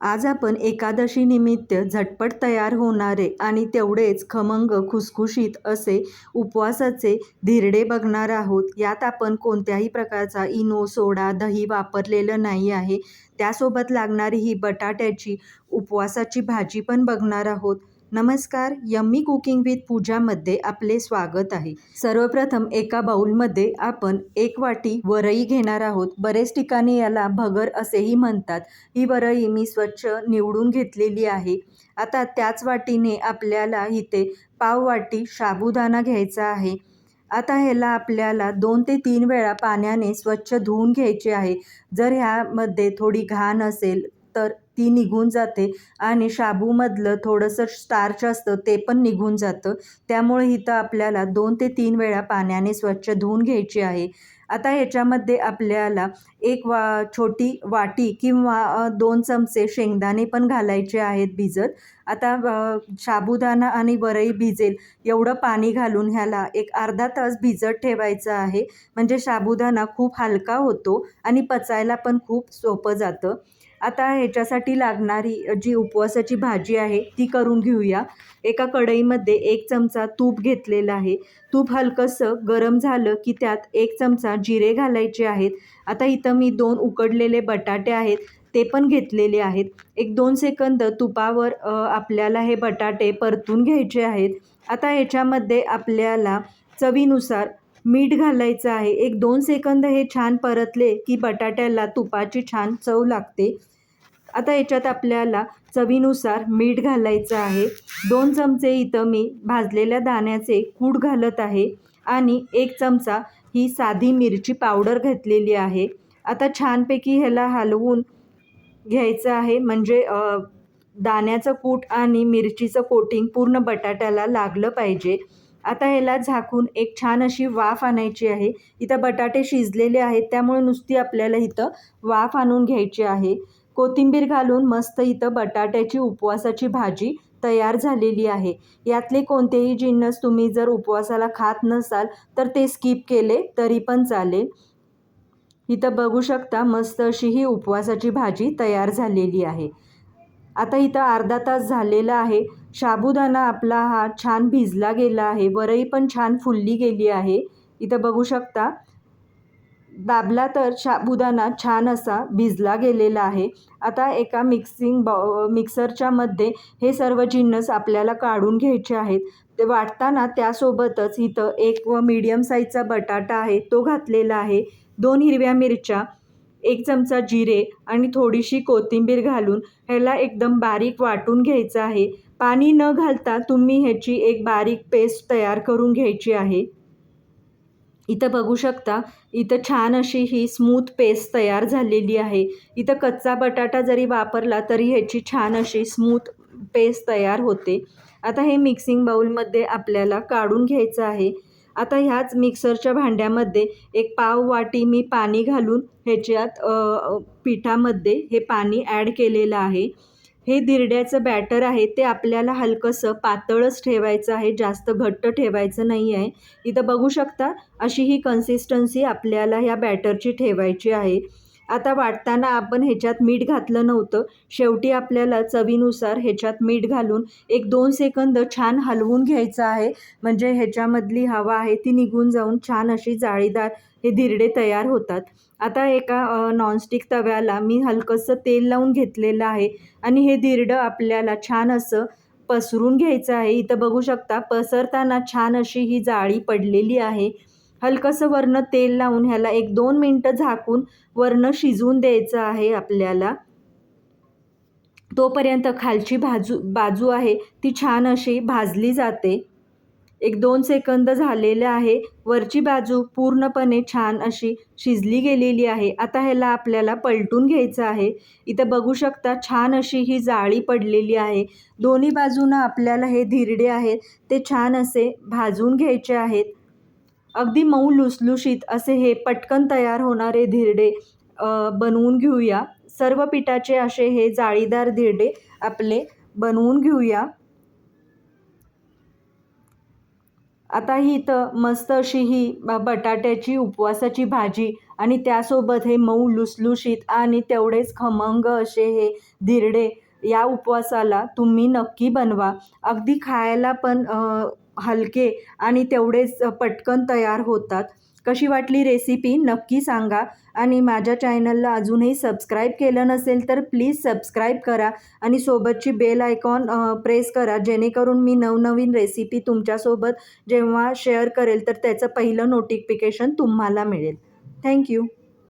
आज आपण एकादशीनिमित्त झटपट तयार होणारे आणि तेवढेच खमंग खुसखुशीत असे उपवासाचे धिरडे बघणार आहोत. यात आपण कोणत्याही प्रकारचा इनो सोडा दही वापरलेलं नाही आहे. त्यासोबत लागणारी ही बटाट्याची उपवासाची भाजी पण बघणार आहोत. नमस्कार यम्मी कुकिंग विथ पूजामध्ये आपले स्वागत आहे. सर्वप्रथम एका बाउलमध्ये आपण एक वाटी वरई घेणार आहोत. बरेच ठिकाणी याला भगर असेही म्हणतात. ही वरई मी स्वच्छ निवडून घेतलेली आहे. आता त्याच वाटीने आपल्याला इथे पाव वाटी साबुदाणा घ्यायचा आहे. आता ह्याला आपल्याला दोन ते तीन वेळा पाण्याने स्वच्छ धुवून घ्यायचे आहे. जर ह्यामध्ये थोडी घाण असेल तर ती निघून जाते. आणि शाबूमधलं थोडंसं स्टार्च असतं ते पण निघून जातं. त्यामुळे इथं आपल्याला दोन ते तीन वेळा पाण्याने स्वच्छ धुवून घ्यायची आहे. आता ह्याच्यामध्ये आपल्याला एक वा छोटी वाटी किंवा दोन चमचे शेंगदाणे पण घालायचे आहेत भिजत. आता साबुदाणा आणि वरई भिजेल एवढं पाणी घालून ह्याला एक अर्धा तास भिजत ठेवायचं आहे. म्हणजे साबुदाणा खूप हलका होतो आणि पचायला पण खूप सोपं जातं. आता ह्याच्यासाठी लागणारी जी उपवासाची भाजी आहे ती करून घेऊया. एका कढईमध्ये एक चमचा तूप घेतलेलं आहे. तूप हलकंसं गरम झालं की त्यात एक चमचा जिरे घालायचे आहेत. आता इथं मी दोन उकडलेले बटाटे आहेत ते पण घेतलेले आहेत. एक दोन सेकंद तुपावर आपल्याला हे बटाटे परतून घ्यायचे आहेत. आता ह्याच्यामध्ये आपल्याला चवीनुसार मीठ घालायचं आहे. एक दोन सेकंद हे छान परतले की बटाट्याला तुपाची छान चव लागते. आता याच्यात आपल्याला चवीनुसार मीठ घालायचं आहे. दोन चमचे इथं मी भाजलेल्या दाण्याचे कूड घालत आहे आणि एक चमचा ही साधी मिरची पावडर घातलेली आहे. आता छानपैकी ह्याला हलवून घ्यायचं आहे. म्हणजे दाण्याचं कूट आणि मिरचीचं कोटिंग पूर्ण बटाट्याला लागलं पाहिजे. आता ह्याला झाकून एक छान अशी वाफ आणायची आहे. इथं बटाटे शिजलेले आहेत त्यामुळे नुसती आपल्याला इथं वाफ आणून घ्यायची आहे. कोथिंबीर घालून मस्त इथं बटाट्याची उपवासाची भाजी तयार झालेली आहे. यातले कोणतेही जिन्नस तुम्ही जर उपवासाला खात नसाल तर ते स्किप केले तरी पण चालेल. इथं बघू शकता मस्त अशी ही उपवासाची भाजी तयार झालेली आहे. आता इथं अर्धा तास झालेला आहे. साबुदाणा आपला हा छान भिजला गेला आहे. वरई पण छान फुलली गेली आहे. इथं बघू शकता दाबला तर छा बुदाना छान असा भिजला गेलेला आहे. आता एका मिक्सिंग बॉ मिक्सरच्या मध्ये हे सर्व जिन्नस आपल्याला काढून घ्यायचे आहेत. ते वाटताना त्यासोबतच इथं एक व मीडियम साईजचा बटाटा आहे तो घातलेला आहे. दोन हिरव्या मिरच्या एक चमचा जिरे आणि थोडीशी कोथिंबीर घालून ह्याला एकदम बारीक वाटून घ्यायचं आहे. पाणी न घालता तुम्ही ह्याची एक बारीक पेस्ट तयार करून घ्यायची आहे. इथं बघू शकता इथं छान अशी ही स्मूथ पेस्ट तयार झालेली आहे. इथं कच्चा बटाटा जरी वापरला तरी ह्याची छान अशी स्मूथ पेस्ट तयार होते. आता हे मिक्सिंग बाऊलमध्ये आपल्याला काढून घ्यायचं आहे. आता ह्याच मिक्सरच्या भांड्यामध्ये एक पाव वाटी मी पाणी घालून ह्याच्यात पिठामध्ये हे पाणी ॲड केलेलं आहे. हे दिरड्याचं बॅटर आहे ते आपल्याला हलकंसं पातळच ठेवायचं आहे जास्त घट्ट ठेवायचं नाही आहे. इथं बघू शकता अशी ही कन्सिस्टन्सी आपल्याला ह्या बॅटरची ठेवायची आहे. आता वाटताना आपण ह्याच्यात मीठ घातलं नव्हतं. शेवटी आपल्याला चवीनुसार ह्याच्यात मीठ घालून एक दोन सेकंद छान हलवून घ्यायचं आहे. म्हणजे ह्याच्यामधली हवा आहे ती निघून जाऊन छान अशी जाळीदार हे धिरडे तयार होतात. आता एका नॉनस्टिक तव्याला मी हलकंसं तेल लावून घेतलेलं आहे. आणि हे धिरडं आपल्याला छान असं पसरून घ्यायचं आहे. इथं बघू शकता पसरताना छान अशी ही जाळी पडलेली आहे. हलकंसं वरनं तेल लावून ह्याला एक दोन मिनटं झाकून वरनं शिजवून द्यायचं आहे आपल्याला. तोपर्यंत खालची भाजू बाजू आहे ती छान अशी भाजली जाते. एक दोन सेकंद झालेले आहे. वरची बाजू पूर्णपणे छान अशी शिजली गेलेली आहे. आता ह्याला आपल्याला पलटून घ्यायचं आहे. इथं बघू शकता छान अशी ही जाळी पडलेली आहे. दोन्ही बाजूनं आपल्याला हे धिरडे आहेत. ते छान असे भाजून घ्यायचे आहेत. अगदी मऊ लुसलुशीत असे हे पटकन तयार होणारे धिरडे बनवून घेऊया. सर्व पिठाचे असे हे जाळीदार धिरडे आपले बनवून घेऊया. आता ही इथं मस्त अशी ही बटाट्याची उपवासाची भाजी आणि त्यासोबत हे मऊ लुसलुशीत आणि तेवढेच खमंग असे हे धिरडे या उपवासाला तुम्ही नक्की बनवा. अगदी खायला पण हलके आणि तेवढेच पटकन तयार होतात. कशी वाटली रेसिपी नक्की सांगा. आणि माझ्या चॅनलला अजूनही सबस्क्राईब केलं नसेल तर प्लीज सबस्क्राईब करा. आणि सोबतची बेल आयकॉन प्रेस करा. जेणेकरून मी नवनवीन रेसिपी तुमच्यासोबत जेव्हा शेअर करेल तर त्याचं पहिलं नोटिफिकेशन तुम्हाला मिळेल. थँक्यू